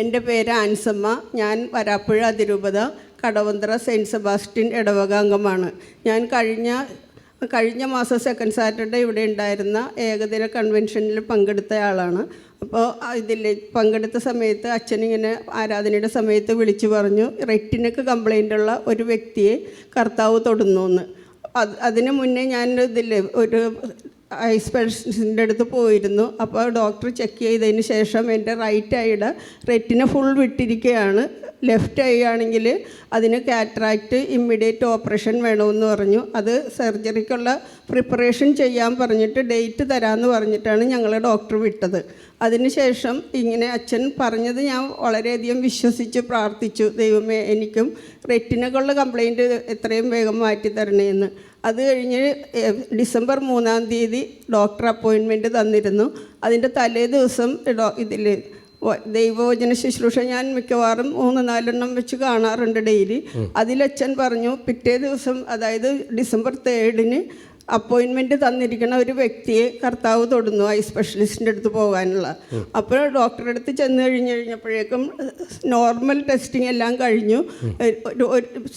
എന്റെ പേര് ആൻസമ്മ. ഞാൻ വരാപ്പുഴ അതിരൂപത കടവന്ത്ര സെയിന്റ് സെബാസ്റ്റ്യൻ ഇടവക അംഗമാണ്. ഞാൻ കഴിഞ്ഞ കഴിഞ്ഞ മാസം സെക്കൻഡ് സാറ്റർഡേ ഇവിടെ ഉണ്ടായിരുന്ന ഏകദിന കൺവെൻഷനിൽ പങ്കെടുത്ത ആളാണ്. അപ്പോൾ ഇതിൽ പങ്കെടുത്ത സമയത്ത് അച്ഛനിങ്ങനെ ആരാധനയുടെ സമയത്ത് വിളിച്ചു പറഞ്ഞു റെറ്റിനക്ക് കംപ്ലൈന്റ് ഉള്ള ഒരു വ്യക്തിയെ കർത്താവ് തൊടുന്നു എന്ന്. അത് അതിന് മുന്നേ ഞാൻ ഇതിൽ ഒരു ഐ സ്പെഷ്യലിസ്റ്റിന്റെ അടുത്ത് പോയിരുന്നു. അപ്പോൾ ഡോക്ടർ ചെക്ക് ചെയ്തതിന് ശേഷം എന്റെ റൈറ്റ് ഐയുടെ റെറ്റിന ഫുൾ വിട്ടിരിക്കുകയാണ്. ലെഫ്റ്റ് ഐ ആണെങ്കിൽ അതിന് കാറ്ററാക്റ്റ് ഇമ്മീഡിയറ്റ് ഓപ്പറേഷൻ വേണമെന്ന് പറഞ്ഞു. അത് സർജറിക്കുള്ള പ്രിപ്പറേഷൻ ചെയ്യാൻ പറഞ്ഞിട്ട് ഡേറ്റ് തരാമെന്ന് പറഞ്ഞിട്ടാണ് ഞങ്ങളെ ഡോക്ടർ വിട്ടത്. അതിനുശേഷം ഇങ്ങനെ അച്ഛൻ പറഞ്ഞത് ഞാൻ വളരെയധികം വിശ്വസിച്ച് പ്രാർത്ഥിച്ചു. ദൈവമേ എനിക്കും റെറ്റിനകളുടെ കംപ്ലൈന്റ് എത്രയും വേഗം മാറ്റി തരണേന്ന് അത് കഴിഞ്ഞ് ഡിസംബർ മൂന്നാം തീയതി ഡോക്ടർ അപ്പോയിൻമെന്റ് തന്നിരുന്നു. അതിന്റെ തലേ ദിവസം ഇതിൽ ദൈവവചന ശുശ്രൂഷ ഞാൻ മിക്കവാറും മൂന്ന് നാലെണ്ണം വെച്ച് കാണാറുണ്ട് ഡെയിലി. അതിലച്ഛൻ പറഞ്ഞു പിറ്റേ ദിവസം അതായത് ഡിസംബർ തേർഡിന് അപ്പോയിൻമെന്റ് തന്നിരിക്കുന്ന ഒരു വ്യക്തിയെ കർത്താവ് തൊടുന്നു ഐ സ്പെഷ്യലിസ്റ്റിന്റെ അടുത്ത് പോകാനുള്ള. അപ്പോൾ ഡോക്ടറുടെ അടുത്ത് ചെന്ന് കഴിഞ്ഞ് കഴിഞ്ഞപ്പോഴേക്കും നോർമൽ ടെസ്റ്റിംഗ് എല്ലാം കഴിഞ്ഞു.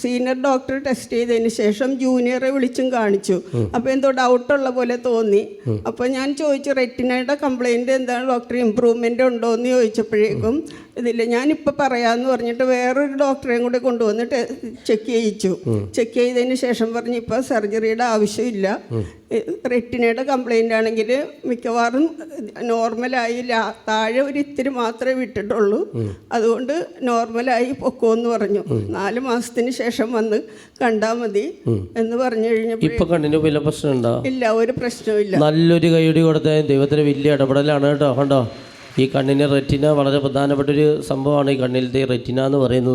സീനിയർ ഡോക്ടർ ടെസ്റ്റ് ചെയ്തതിന് ശേഷം ജൂനിയറെ വിളിച്ചും കാണിച്ചു. അപ്പോൾ എന്തോ ഡൗട്ടുള്ള പോലെ തോന്നി. അപ്പോൾ ഞാൻ ചോദിച്ചു റെറ്റിനയുടെ കംപ്ലൈന്റ് എന്താണ്? ഡോക്ടർ ഇമ്പ്രൂവ്മെന്റ് ഉണ്ടോ? എന്ന് ചോദിച്ചപ്പോഴേക്കും ഇതില്ല ഞാനിപ്പോൾ പറയാമെന്ന് പറഞ്ഞിട്ട് വേറൊരു ഡോക്ടറെയും കൂടെ കൊണ്ടുവന്നിട്ട് ചെക്ക് ചെയ്യിച്ചു. ചെക്ക് ചെയ്തതിന് ശേഷം പറഞ്ഞു ഇപ്പോൾ സർജറിയുടെ ആവശ്യമില്ല. റെറ്റിനയുടെ കംപ്ലൈന്റ് ആണെങ്കിൽ മിക്കവാറും നോർമലായി താഴെ ഒരു ഇത്തിരി മാത്രമേ വിട്ടിട്ടുള്ളൂ. അതുകൊണ്ട് നോർമലായി പൊക്കോന്ന് പറഞ്ഞു. നാല് മാസത്തിന് ശേഷം വന്ന് കണ്ടാൽ മതി എന്ന് പറഞ്ഞു കഴിഞ്ഞപ്പോൾ ഇപ്പൊ കണ്ണിന് വലിയ പ്രശ്നമുണ്ടോ? ഇല്ല ഒരു പ്രശ്നവും നല്ലൊരു കൈയടി കൊടുത്താൽ ദൈവത്തിന് വലിയ ഇടപെടലാണ് കേട്ടോ. കണ്ടോ? ഈ കണ്ണിന് റെറ്റിന വളരെ പ്രധാനപ്പെട്ട ഒരു സംഭവമാണ് ഈ കണ്ണിലത്തെ റെറ്റിന എന്ന് പറയുന്നത്.